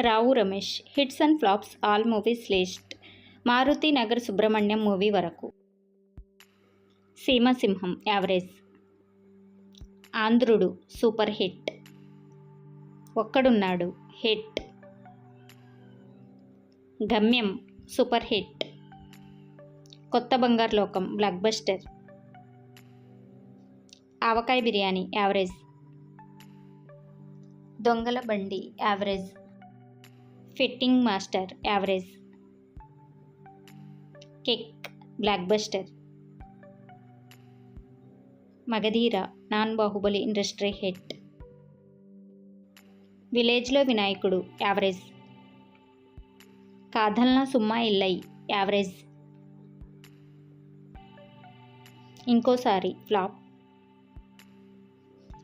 Rao Ramesh. Hits and flops all movies list. Maruthi Nagar Subramanyam movie వరకు. Seemasimham average. Andhrudu super hit. Okkadunnadu hit. Gamyam super hit. Kotha Bangaru Lokam blockbuster. Avakaya Biryani average. Dongala Bandi average. Fitting Master average. Kick blockbuster. Magadheera non Baahubali industry hit విలేజ్లో Vinayakudu average. Kadhalna Summa Illai average. Inkosari flop.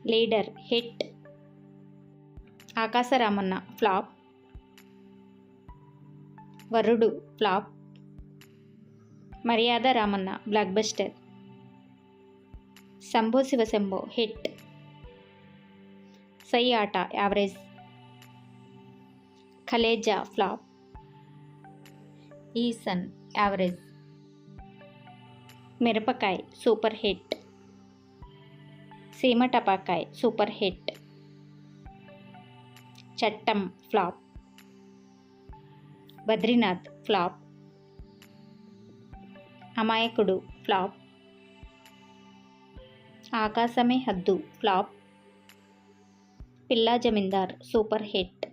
Leader hit Akasaramanna flop. Varudu flop. Maryada Ramanna blockbuster. Shambo Shivashambo hit. Sye Aata average. Khaleja flop. Easan average. Mirapakay super hit. Seematapakai super hit. Chattam flop. Badrinath flop Amayakudu flop Aakasame Haddu flop Pilla Zamindar super hit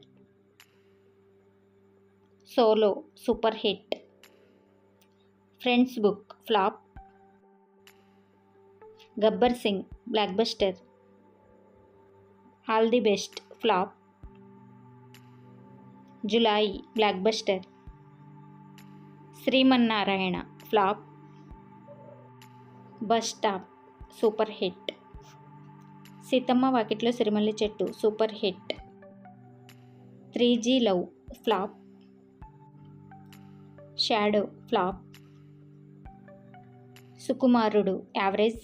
Solo super hit Friends Book flop Gabbar Singh blockbuster All the Best flop Julayi blockbuster. Srimannarayana flop. Bus Stop super hit. Seethamma Vakitlo Sirimalle Chettu super hit. Three G love flop. Shadow flop. Sukumarudu average.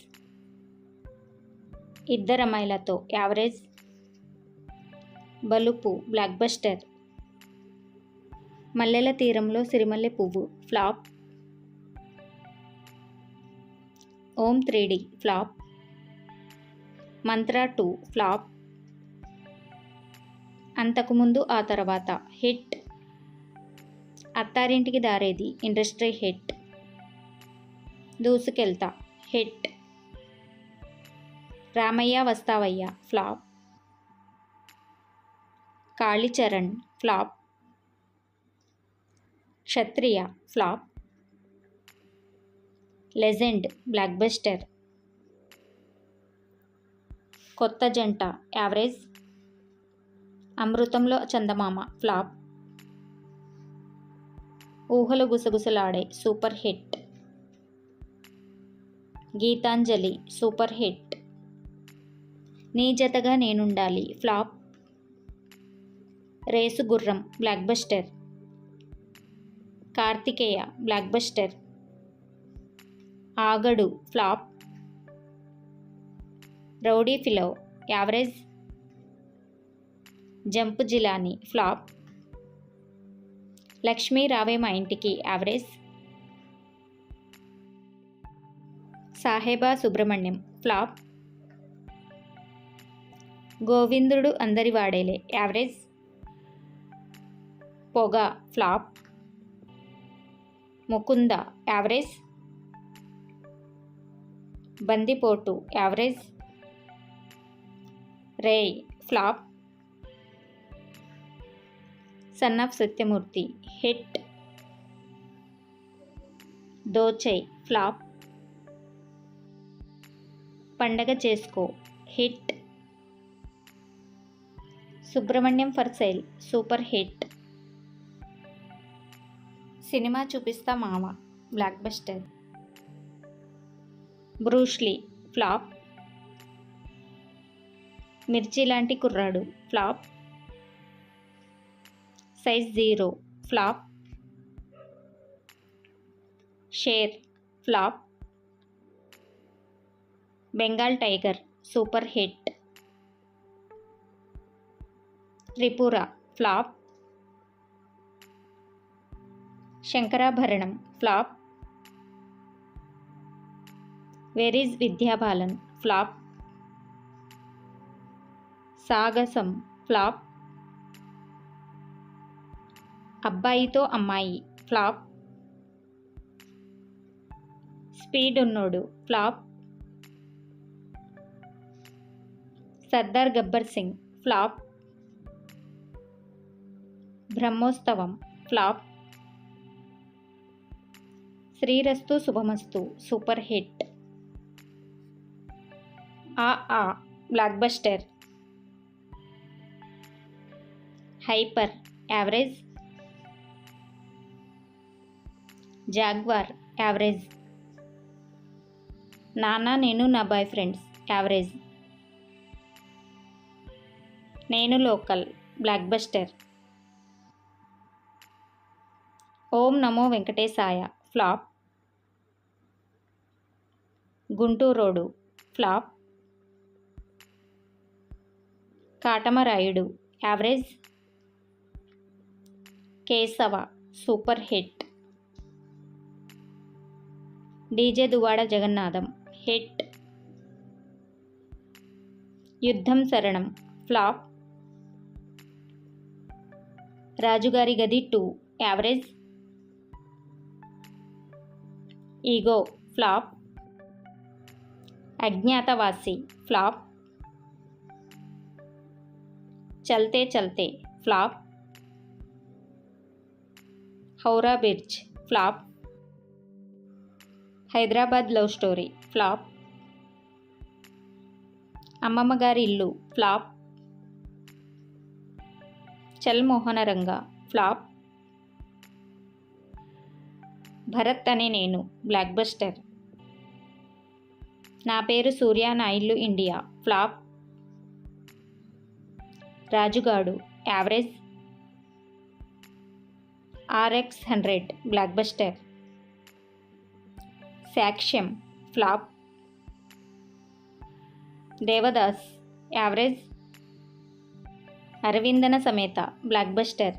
Iddarammayilatho average. Balupu blockbuster. Mallela Theeramlo Sirimalle Puvvu flop. Om three D flop. Mantra two flop. Anthakumundu Aa Tharvatha hit. Attarintiki Daredi industry hit. Doosukeltha hit. Ramayya Vasthavayya flop. Kalicharan flop. Kshatriya flop. Legend blockbuster. Kotha Janta average. Amruthamlo Chandamama flop. Oohalu Gusagusalade super hit. Geethanjali super hit. Nee Jathaga Nenundali flop. Race Gurram blockbuster Karthikeya blockbuster Aagadu flop. Rowdy fellow average. Jump Jilani flop. Lakshmi Raave Maa Intiki average. Saheba Subramanyam flop. Govindudu Andari Vaadele average. Poga flop. Mukunda average. Bandipotu average. Rey flop. Son of Satyamurthy hit. Dochay flop. Pandaga Chesko hit. Subramanyam for sale super hit. Cinema Chupista Mama block buster. Bruce Lee flop. Mirchi Lanti Kurradu flop. Size zero flop. Sher flop. Bengal tiger super hit. Tripura flop. Sankarabharanam flop. Where's is Vidya Balan flop Saahasam flop Abbayitho Ammayi flop speed Unnodu flop Sardaar Gabbar Singh flop Brahmotsavam flop Srirastu Subhamastu. Super hit. A Aa block buster. Hyper. Average. Jaguar. Average. Nanna Nenu Naa boyfriends. Average. Nenu local. Block buster. Om Namo Venkatesaya. Flop. Gunturodu flop. Katamarayudu. Average. Keshava. Super hit. DJ Duvvada Jagannadham. Hit. Yuddham Saranam. Flop. Raju Gari Gadhi two. Average. Ego. Flop. Agnyaathavaasi flop Chalte Chalte flop Howrah bridge flop Hyderabad love story flop Ammamma Gari Illu flop చల్ Mohanaranga flop Bharat అనే నేను block buster నా Peru Surya Naa Illu India. Flop. Rajugadu. Average. RX hundred. Blockbuster. Saakshyam. Flop. Devadas. Average. Aravinda Sametha. Blockbuster.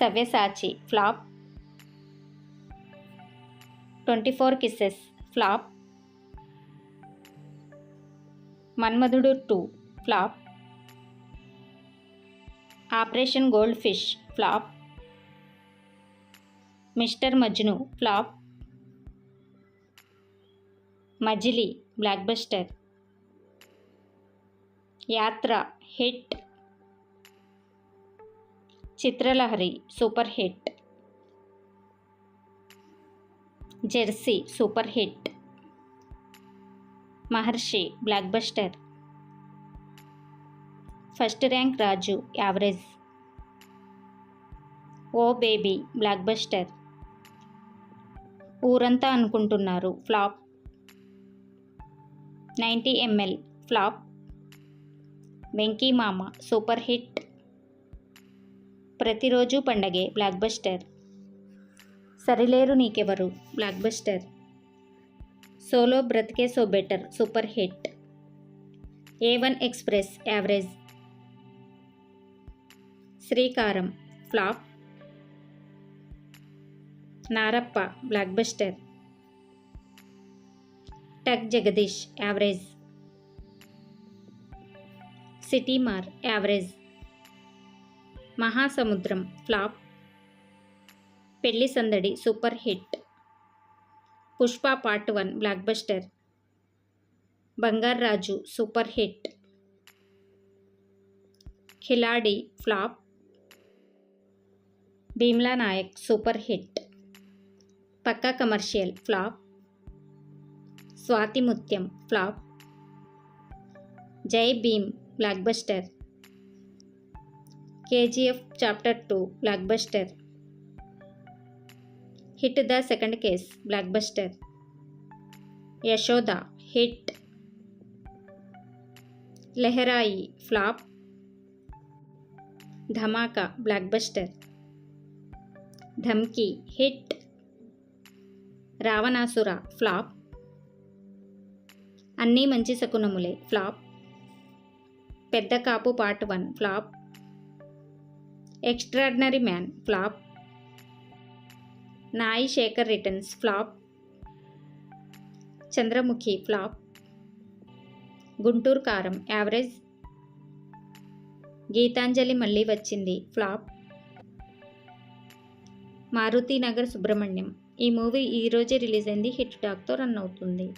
Savyasachi. Flop. Twenty four kisses. Flop Manmadhudu two flop operation gold fish flop Mr Majnu flop Majili blockbuster Yatra hit Chitralahari super hit Jersey super hit. Maharshi blockbuster first rank Raju average. Oh baby blockbuster Ooranta Anukuntunnaru flop. Ninety ML flop. Venky Mama super hit. Pratiroju Pandage blockbuster Sarileru Neekevvaru? Blockbuster solo Brathuke so better super hit A one express average Sreekaram flop Narappa blockbuster Tuck Jagadish average Seeti Maar average Mahasamudram flop Pelli Sandadi super hit. Pushpa part one blockbuster. Bangar Raju super hit. Khiladi flop. Bheemla Nayak super hit. Pakka commercial flop. Swathi Muthyam flop. Jai Bhim blockbuster. KGF chapter two blockbuster. Hit the second case blockbuster. Yashoda hit. Lehraayi flop. Dhamaka blockbuster. Dhamki hit. Ravanasura flop. Anni Manchi Sakunamule flop. Peddha Kapu part one flop. Extraordinary man flop. Nayi Shekar returns flop. Chandramukhi flop. Guntur Kaaram average. Geethanjali మళ్ళీ వచ్చింది flop. Maruti Nagar Subrahmanyam. ఈ movie ఈరోజే release అయింది hit టాక్తో run అవుతుంది.